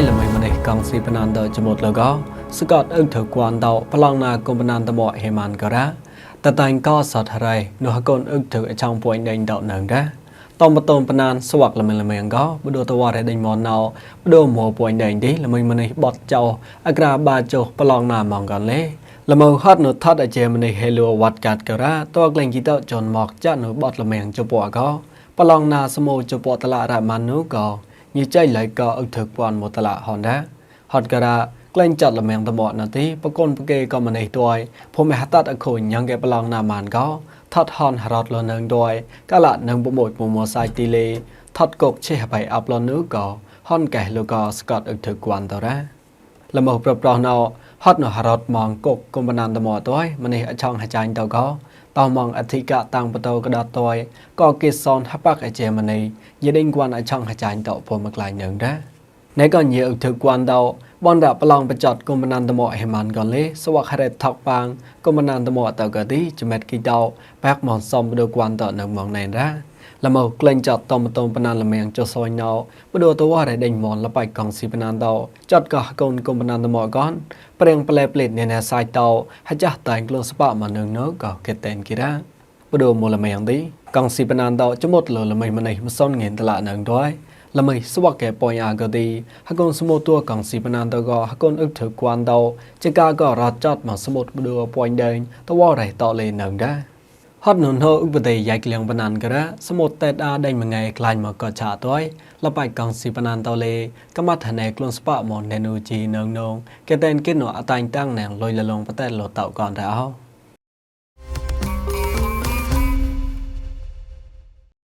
យល្មីម្នេះកងស៊ីបណានតចមុតលកសកតអឹកធគួនតប្លង់ណាកុំបណានតមហេម៉ានការ៉ាតតែងកសតហរៃនោះកូនអឹកធអចောင်းពួយដេញតនងដែរតំបតមបណានស្វាក់ល្មិល្មិងកបដូតវ៉ារេដេញមនណោបដូមោពួយដេញទីល្មិម្នេះបត់ចោអក្រាបាចុប្លង់ណាម៉ងកលេលមហត់នៅថត់អជេម្នេះហេលូវ៉ាត់កាត់ការ៉ាតក្លែងគីតចនមកចាក់នៅបត់ល្មិងចុពកប្លង់ណាសមោចុពតឡារ៉ាម៉ានូក ញីចៃឡៃកអឹកធពួនមតឡាហនដែរហត់ការ៉ាក្លែងចាត់ល្មៀងតបណទីបកូនបកេក៏ម្នេះទួយភូមិហតាត់អខូនយ៉ាងកែប្លង់ណាម៉ានក៏ថត់ហនរត់លនឹងទួយកាលៈនឹងបមួយពមសៃទីលេថត់កុកឆេះបៃអាប់លនូក៏ហនកែលោកក៏ស្កតអឹកធគួនតរ៉ាលមោប្រប្រោណោ ហត់នោះរត់មកគុកគុំបណានតមតយម្នេះអចងហចាញ់ទៅក៏តោះមកអធិកតាំងបតោក្តោតយក៏គេសនហបាក់អជាមនីយេដេងគួនអចងហចាញ់ទៅពុំក្លាញ់នឹងដែរណែក៏ញើអ៊ុធ្វើគួនទៅបនរប្រឡងបច្ចត់គុំបណានតមហេម៉ានក៏លេសវខរេថកបាងគុំបណានតមតកទីចមេតគីតោបាក់មកសំបដូគួនទៅនឹងមកណែដែរ លមោក្លែងចតតំតំបណានលមៀងចុសយណោបដូតវ៉ារដេញមនលបៃកងស៊ីបណានតោចតកោកូនគុំបណានតមកនប្រេងប្លែប្លេតនេណែសាយតោហចាស់តែងក្លូសបមកនឹងណោកោកេតេនគីរ៉ាបដូមូលមៀងទីកងស៊ីបណានតោចមុតលលមីម្នេះមសុនងៀនតឡានឹងដោយលមៃសវកែប៉ុយអាកទីហកុនសមុតួកងស៊ីបណានតកហកុនអឹកធគួនតោចកាក៏រត់ចតមកសមុតបដួប៉ុយដែងតវរៃតលេនឹងដែរ ហត់នុនហូឧបទេយ៉ៃក្លៀងបណានការៈសមុតតេតអាដេញមួយថ្ងៃខ្លាញ់មកក៏ឆាតយលបៃកងស៊ីបណានតលេកមថណែខ្លួនស្ប៉មននេនូជីនងនងកេតែនគិនអតាញ់តាំងណាងលុយលលងបតែលតតកនដែរអោ